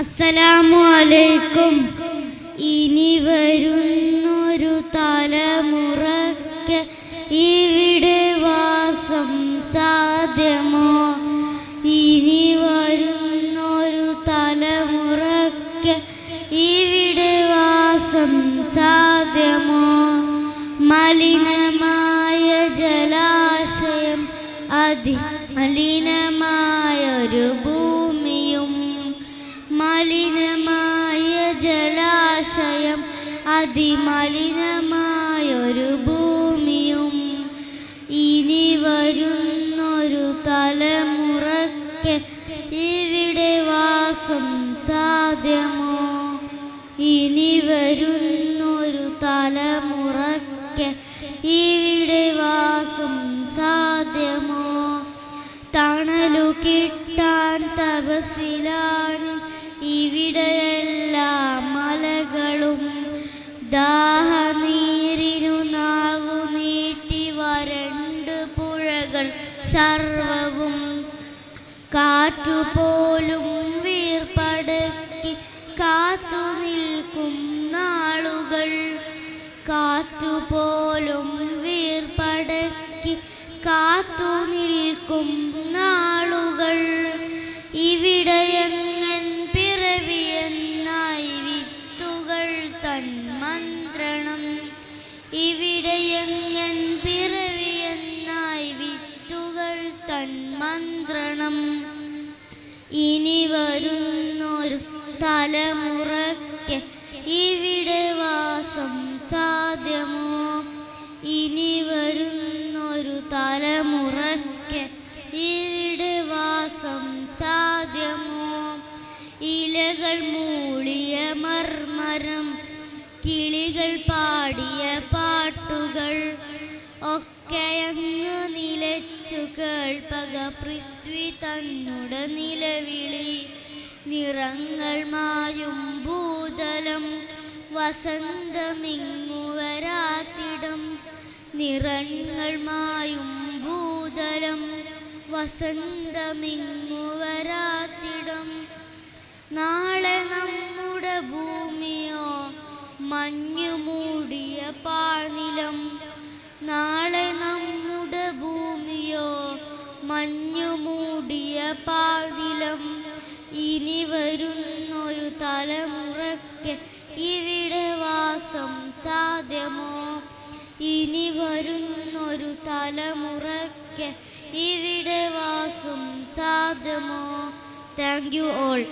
അസ്സലാമു അലൈക്കും. ഇനി വരുന്നൊരു തലമുറയ്ക്ക് ഇവിടെ വാസം സാധ്യമോ? ഇനി വരുന്നൊരു തലമുറയ്ക്ക് ഇവിടെ വാസം സാധ്യമോ? മലിനമായ അതിമലിനമായൊരു ഭൂമിയും ഇനി വരുന്നൊരു തലമുറയ്ക്ക് ഇവിടെ വാസം സാധ്യമോ? ഇനി വരുന്നൊരു തലമുറയ്ക്ക് ഇവിടെ വാസം സാധ്യമോ? തണലു കിട്ടാൻ തപസിലാണ് ഇവിടെയെല്ലാ ദാഹനീരിനു നാവു നീട്ടി വരണ്ട് പുഴകൾ സർവവും കാറ്റുപോലും വീർപ്പടക്കി കാത്തു നിൽക്കും നാളുകൾ. കാറ്റുപോലും വീർപ്പടക്കി കാത്തു നിൽക്കും നാളുകൾ. ഇവിടെയെങ്ങൻ ഇവിടെയെങ്ങൻ പിറവിയെന്നായി വിത്തുകൾ തൻ മന്ത്രണം. ഇനി വരുന്നൊരു തലമുറയ്ക്ക് ഇവിടെ വാസം സാധ്യമോ? ഇനി വരുന്നൊരു തലമുറയ്ക്ക് ഇവിടെ വാസം സാധ്യമോ? ഇലകൾ മൂളിയ മർമരം കിളികൾ പാടിയ പാട്ടുകൾ നിലച്ചു കേൾപ്പക പൃഥ്വി തന്നുട നിലവിളി നിറങ്ങൾ മായും ഭൂതലം വസന്തമിങ്ങു വരാത്തിടം നിറങ്ങൾ മായും ഭൂതലം വസന്തമിങ്ങു വരാത്തിടം നാളെ നമ്മുടെ ഭൂമിയോ മഞ്ഞു മൂടിയ പാനിലം നാളെ മഞ്ഞു പാതിലം ഇനി വരുന്നൊരു തലമുറയ്ക്ക് ഇവിടെ വാസം സാധ്യമോ? ഇനി വരുന്നൊരു തലമുറയ്ക്ക് ഇവിടെ വാസം സാധ്യമോ? Thank you all